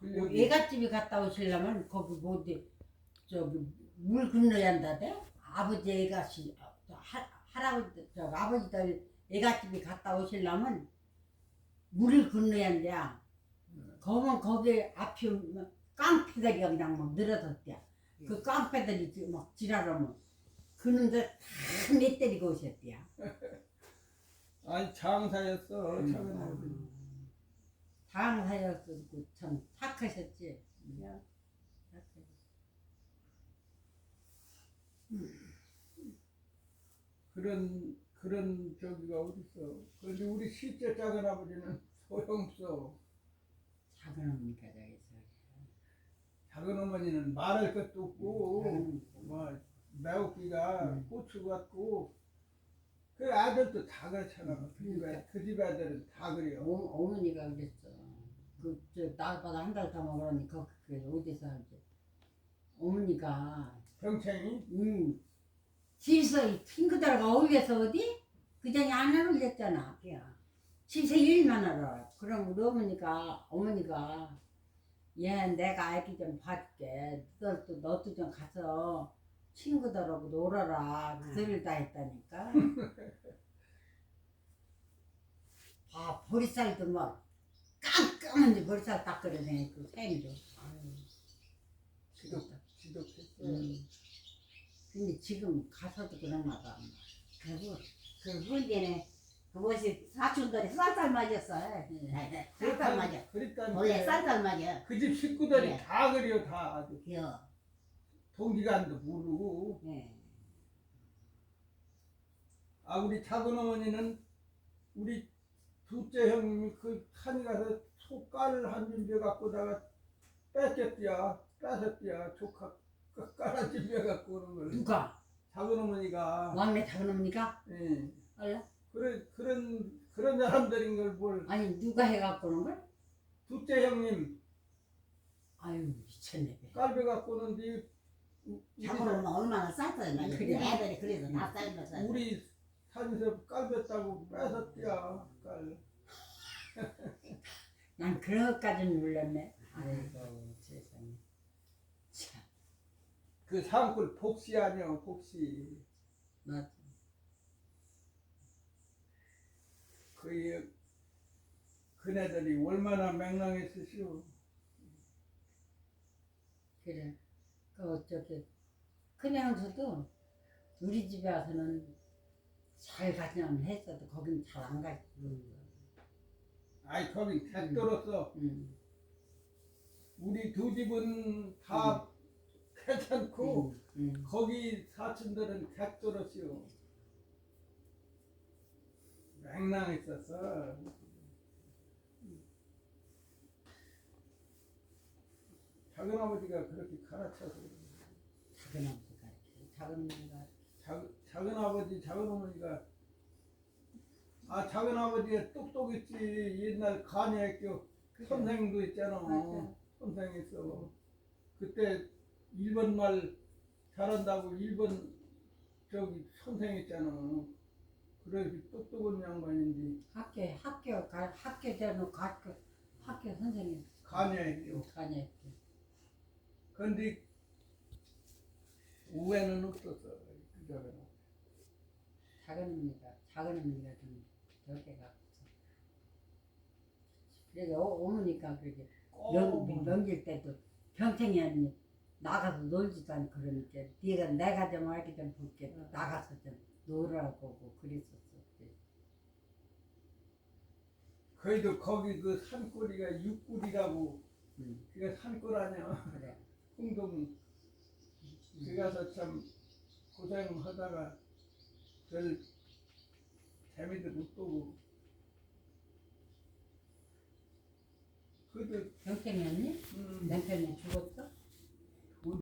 근력이 애갓집에 갔다 오시려면 거기 뭐 어디 저기 물 건너야 한다대? 아버지 애갓이 저 할아버지 저 아버지들 애갓집에 갔다 오시려면 물을 건너야 한대야. 거면 거기 앞이 막 깡패들이 그냥 막 늘어섰대야. 그 깡패들이 지금 막 지랄하면 그놈들 다내 때리고 오셨대야. 아니 장사였어 음. 장사였고 참 착하셨지 야. 그런 그런 저기가 어딨어 그런데 우리 실제 작은 아버지는 소용없어 작은 어머니가 저기서 작은 어머니는 말할 것도 없고 음. 뭐 매우기가 음. 고추 같고 그 아들도 다 그렇잖아 그 집, 그러니까. 애- 그집 애들은 다 그래요 어, 어머니가 그랬어. 그, 저, 나보다 한 달 더 먹으라니까, 그, 어디서 이제. 어머니가, 병창이 음, 집에서 이 친구들과 어울려서 어디? 그 전에 안 어울렸잖아, 걔야. 집에서 일만 하라. 그럼 우리 어머니가, 어머니가, 얘 내가 아기 좀 봐줄게. 너도, 너도 좀 가서 친구들하고 놀아라. 그 소리를 다 했다니까. 아, 보리쌀도 막 깜깜한데 보리쌀 딱 끓여내, 그. 아유, 지독 지독했어 음. 근데 지금 가서도 그런가 봐. 그거 그 후대네 그것이 사촌들이 쌀쌀 맞았어. 쌀쌀 맞아. 그랬다니까 쌀쌀 맞아. 그집 식구들이 예. 다 그래요 다 아주 여. 동기간도 모르고 예. 아 우리 작은 어머니는 우리 둘째 형님이 그 산에 가서 소깔을 한 준비해 갖고 다가 뺏겼디야 뺏었디야 조카 그 깔아 준비해 갖고 오는 걸 누가? 작은 어머니가 왕래 작은 어머니가? 예. 알라? 그래 그런 그런 사람들인 걸뭘 아니, 누가 해갖고 오는 걸? 둘째 형님 아유, 미쳤네. 배. 깔배 갖고 오는데 우- 우리 자고는 얼마나 맞아. 그래. 애들이 그래서 다 쌀쌀. 우리 산에서 깔bes다고 뺏었디야 깔 난 그런 것까지는 몰랐네. 아이고, 세상에. 참, 그 산골 복시 아니야 복시 맞아. 그 그네들이 얼마나 맹랑했으시오 그래. 그 어쩌게 큰형수도 우리 집에 와서는 잘 가지만 했어도 거긴 잘 안 가지. 아이 거긴 택도로서 음. 우리 두 집은 다 괜찮고 음. 음. 거기 사촌들은 택도로시오 맹랑했었어 작은 아버지가 그렇게 가르쳐서 작은 이렇게 작은 작은 아버지 작은 어머니가 아 작은 아버지가 똑똑했지. 옛날 간여학교 선생도 있잖아. 맞아. 선생 있어. 그때 일본 말 잘한다고 일본 저기 선생 있잖아. 그래 똑똑한 양반인데. 학교 학교 가 학교 대놓고 학교 학교 선생님. 간여학교. 다녔지. 근데 우애는 없었어. 그 작은 작은 언니가 작은 언니가 좀 갖고. 그래서 어, 어머니가 그렇게 명, 꼭 명절 때도 평생이 아니 나가서 놀지도 않고 그러니까 네가 내가 좀 알기 좀 볼게 나가서 좀 놀으라고 뭐 그랬었어. 그래도 거기 그 산골이가 육골이라고 음. 그게 산골 아니야 그래. 홍동 그 가서 참 고생하다가 별 재미도 못 보고 그래도 평생이었니? 음, 남편이 죽었어?